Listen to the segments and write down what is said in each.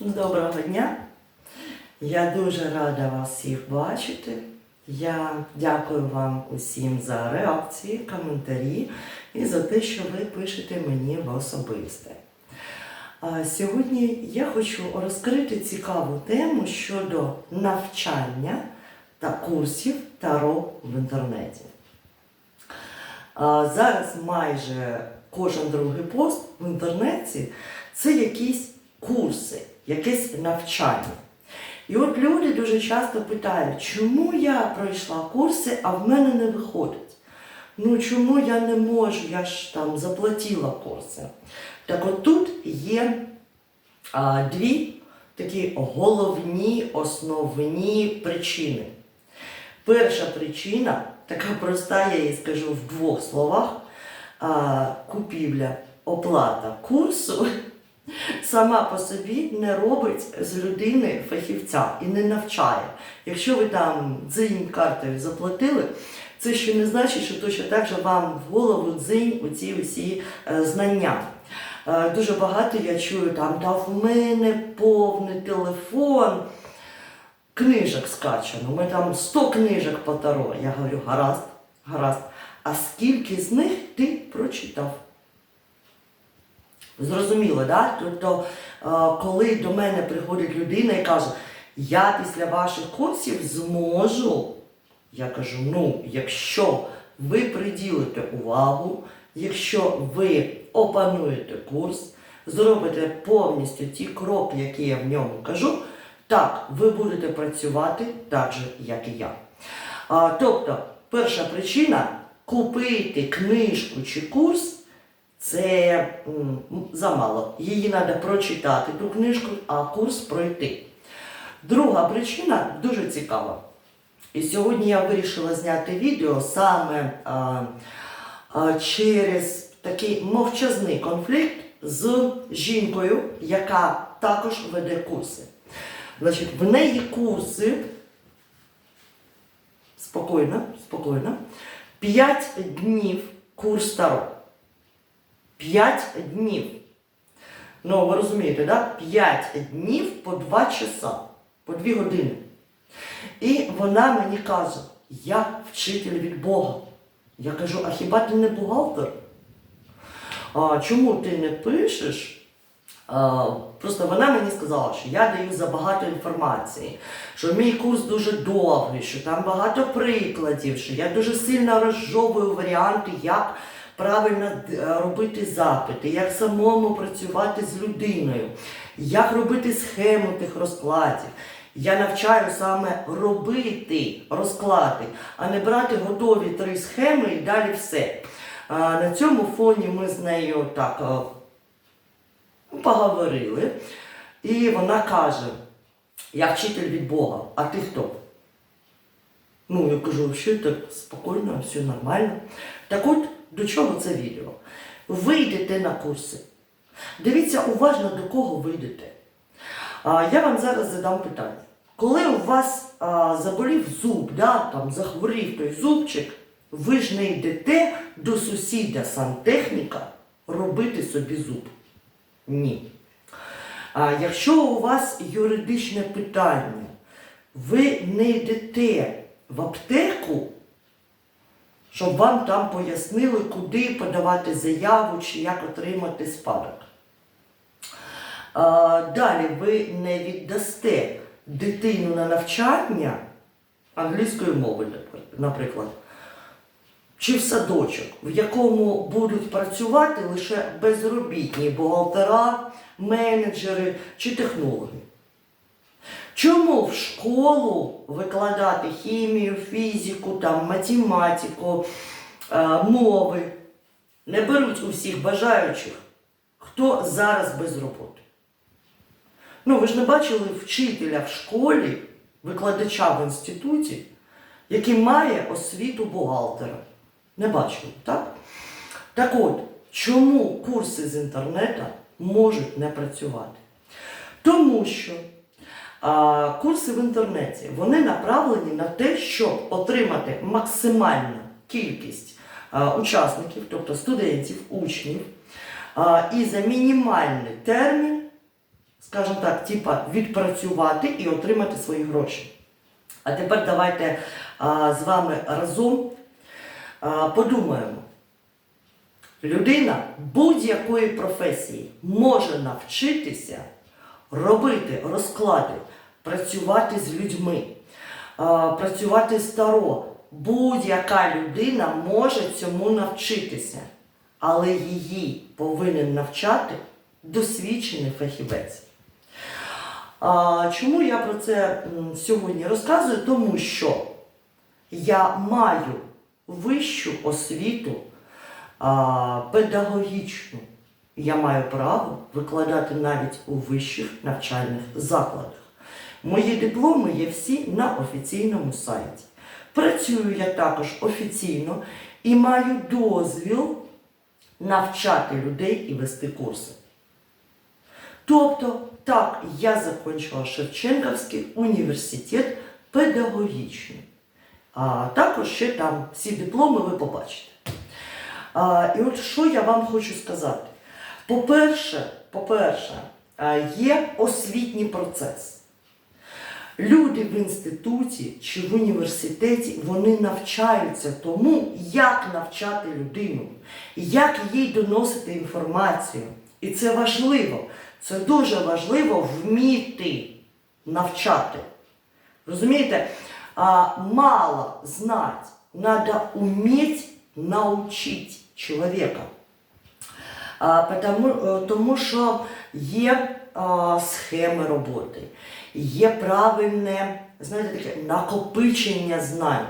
Доброго дня. Я дуже рада вас всіх бачити. Я дякую вам усім за реакції, коментарі і за те, що ви пишете мені в особисте. Сьогодні я хочу розкрити цікаву тему щодо навчання та курсів Таро в інтернеті. Зараз майже кожен другий пост в інтернеті це якісь курси, якесь навчання. І от люди дуже часто питають, чому я пройшла курси, а в мене не виходить? Ну чому я не можу, я ж там заплатила курси. Так от тут є а, дві такі головні, основні причини. Перша причина, така проста, я її скажу в двох словах, а, купівля, оплата курсу сама по собі не робить з людини фахівця і не навчає. Якщо ви там дзинь картою заплатили, це ще не значить, що точно так же вам в голову дзинь оці усі е, знання. Е, дуже багато я чую там, та в мене повний телефон книжок скачано. Ми там 100 книжок по Таро. Я говорю, гаразд, гаразд. А скільки з них ти прочитав? Зрозуміло, да? Тобто, е, коли до мене приходить людина і каже, я після ваших курсів зможу, я кажу, ну, якщо ви приділите увагу, якщо ви опануєте курс, зробите повністю ті кроки, які я в ньому кажу, так, ви будете працювати так же, як і я. А, тобто, перша причина купити книжку чи курс це замало. Її треба прочитати ту книжку, а курс пройти. Друга причина дуже цікава. І сьогодні я вирішила зняти відео саме а, а, через такий мовчазний конфлікт з жінкою, яка також веде курси. Значить, в неї курси спокійно, спокійно, 5 днів курс Таро. 5 днів. Ну, ви розумієте, да? 5 днів по 2 часа, по 2 години. І вона мені каже, я вчитель від Бога. Я кажу, а хіба ти не бухгалтер? А, чому ти не пишеш? А, просто вона мені сказала, що я даю забагато інформації, що мій курс дуже довгий, що там багато прикладів, що я дуже сильно розжовую варіанти, як правильно е, робити запити, як самому працювати з людиною, як робити схему тих розкладів. Я навчаю саме робити розклади, а не брати готові три схеми і далі все. На цьому фоні ми з нею так е, поговорили. І вона каже: я вчитель від Бога, а ти хто? Ну, я кажу, взагалі так спокійно, все нормально. Так от, до чого це відео? Ви йдете на курси. Дивіться уважно, до кого ви йдете. Я вам зараз задам питання. Коли у вас а, заболів зуб, да, там, захворів той зубчик, ви ж не йдете до сусіда сантехніка робити собі зуб. Ні. А якщо у вас юридичне питання, ви не йдете в аптеку, щоб вам там пояснили, куди подавати заяву чи як отримати спадок. Далі ви не віддасте дитину на навчання англійської мови, наприклад, чи в садочок, в якому будуть працювати лише безробітні бухгалтера, менеджери чи технологи. Чому в школу викладати хімію, фізику, там, математику, е, мови не беруть усіх бажаючих, хто зараз без роботи? Ну, ви ж не бачили вчителя в школі, викладача в інституті, який має освіту бухгалтера. Не бачили, так? Так от, чому курси з інтернету можуть не працювати? Тому що курси в інтернеті вони направлені на те, щоб отримати максимальну кількість учасників, тобто студентів, учнів, і за мінімальний термін скажімо так, типа відпрацювати і отримати свої гроші. А тепер давайте з вами разом подумаємо. Людина будь-якої професії може навчитися робити розклади, працювати з людьми, працювати старо. Будь-яка людина може цьому навчитися, але її повинен навчати досвідчений фахівець. Чому я про це сьогодні розказую? Тому що я маю вищу освіту педагогічну. Я маю право викладати навіть у вищих навчальних закладах. Мої дипломи є всі на офіційному сайті. Працюю я також офіційно і маю дозвіл навчати людей і вести курси. Тобто, так, я закінчила Шевченківський університет педагогічний. А також ще там всі дипломи ви побачите. А, і от що я вам хочу сказати. По-перше, по-перше, є освітній процес. Люди в інституті чи в університеті вони навчаються тому, як навчати людину, як їй доносити інформацію. І це важливо. Це дуже важливо вміти навчати. Розумієте? Мало знать, надо уметь научить человека. Е, тому що є схеми роботи, є правильне знаєте, таке накопичення знань.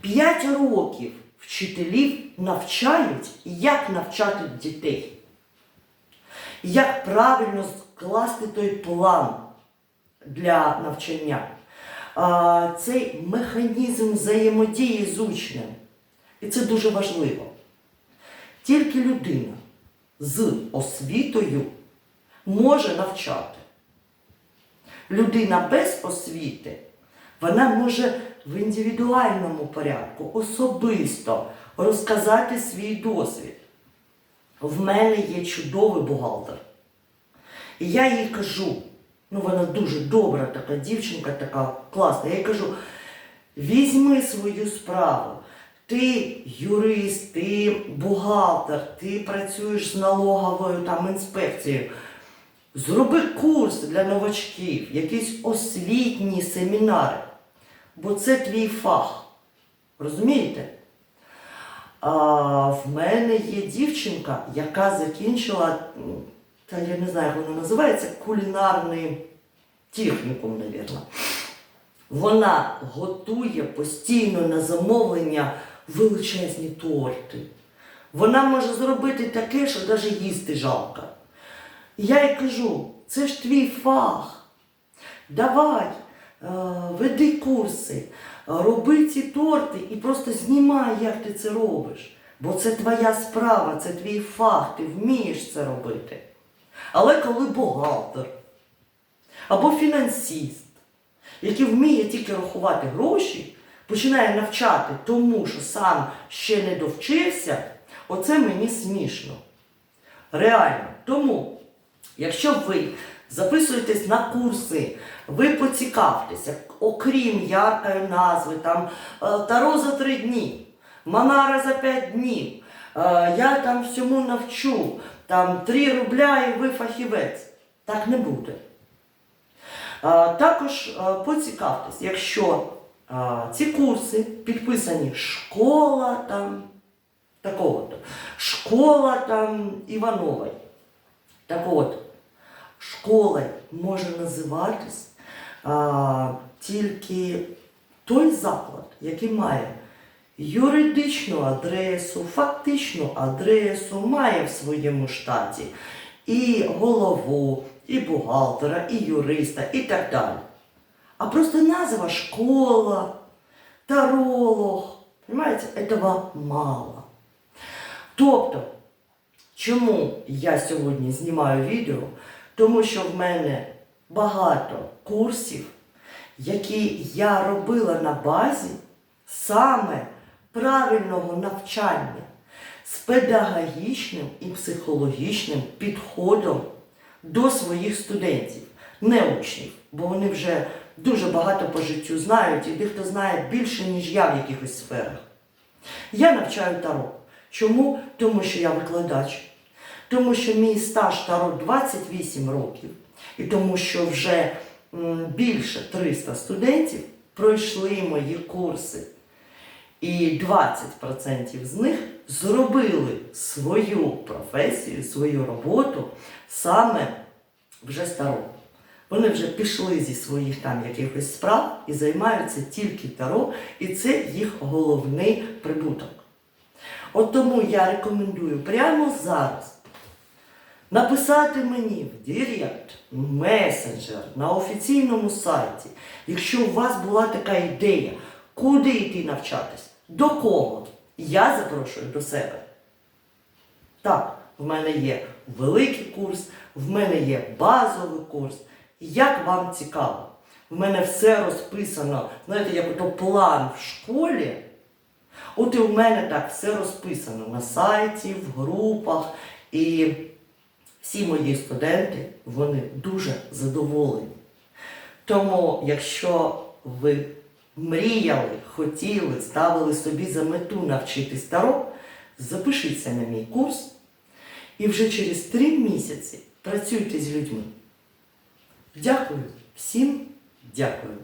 П'ять років вчителів навчають, як навчати дітей, як правильно скласти той план для навчання. Цей механізм взаємодії з учнем. І це дуже важливо. Тільки людина з освітою може навчати. Людина без освіти, вона може в індивідуальному порядку особисто розказати свій досвід. В мене є чудовий бухгалтер. І я їй кажу, ну вона дуже добра така дівчинка, така класна. Я їй кажу, візьми свою справу. Ти юрист, ти бухгалтер, ти працюєш з налоговою там інспекцією. Зроби курс для новачків, якісь освітні семінари. Бо це твій фах. Розумієте? А в мене є дівчинка, яка закінчила, та я не знаю, як вона називається, кулінарний технікум, мабуть. Вона готує постійно на замовлення величезні торти. Вона може зробити таке, що навіть їсти жалко. Я їй кажу, це ж твій фах. Давай, е, веди курси, роби ці торти і просто знімай, як ти це робиш. Бо це твоя справа, це твій фах, ти вмієш це робити. Але коли бухгалтер або фінансист, який вміє тільки рахувати гроші, починає навчати тому, що сам ще не довчився, оце мені смішно. Реально. Тому, якщо ви записуєтесь на курси, ви поцікавтеся, окрім яркої назви, там е, Таро за три дні, Манара за п'ять днів, е, я там всьому навчу, там 3 рубля і ви фахівець. Так не буде. Також поцікавтесь, якщо ці курси підписані школа там такого-то, школа там Іванової. Так от, школа може називатись а, тільки той заклад, який має юридичну адресу, фактичну адресу, має в своєму штаті і голову, і бухгалтера, і юриста, і так далі. А просто назва школа, таролог, понимаете, этого мало. Тобто, чому я сьогодні знімаю відео? Тому що в мене багато курсів, які я робила на базі саме правильного навчання з педагогічним і психологічним підходом до своїх студентів. не учнів, бо вони вже дуже багато по життю знають, і дехто знає більше, ніж я в якихось сферах. Я навчаю таро. Чому? Тому що я викладач. Тому що мій стаж таро 28 років, і тому що вже більше 300 студентів пройшли мої курси. І 20% з них зробили свою професію, свою роботу саме вже старо. Вони вже пішли зі своїх там якихось справ і займаються тільки таро, і це їх головний прибуток. От тому я рекомендую прямо зараз написати мені в Директ, месенджер, на офіційному сайті, якщо у вас була така ідея, куди йти навчатись, до кого, я запрошую до себе. Так, в мене є великий курс, в мене є базовий курс. Як вам цікаво? В мене все розписано, знаєте, як ото план в школі. От і в мене так все розписано на сайті, в групах. І всі мої студенти, вони дуже задоволені. Тому, якщо ви мріяли, хотіли, ставили собі за мету навчитись таро, запишіться на мій курс і вже через три місяці працюйте з людьми. Дякую, всім дякую.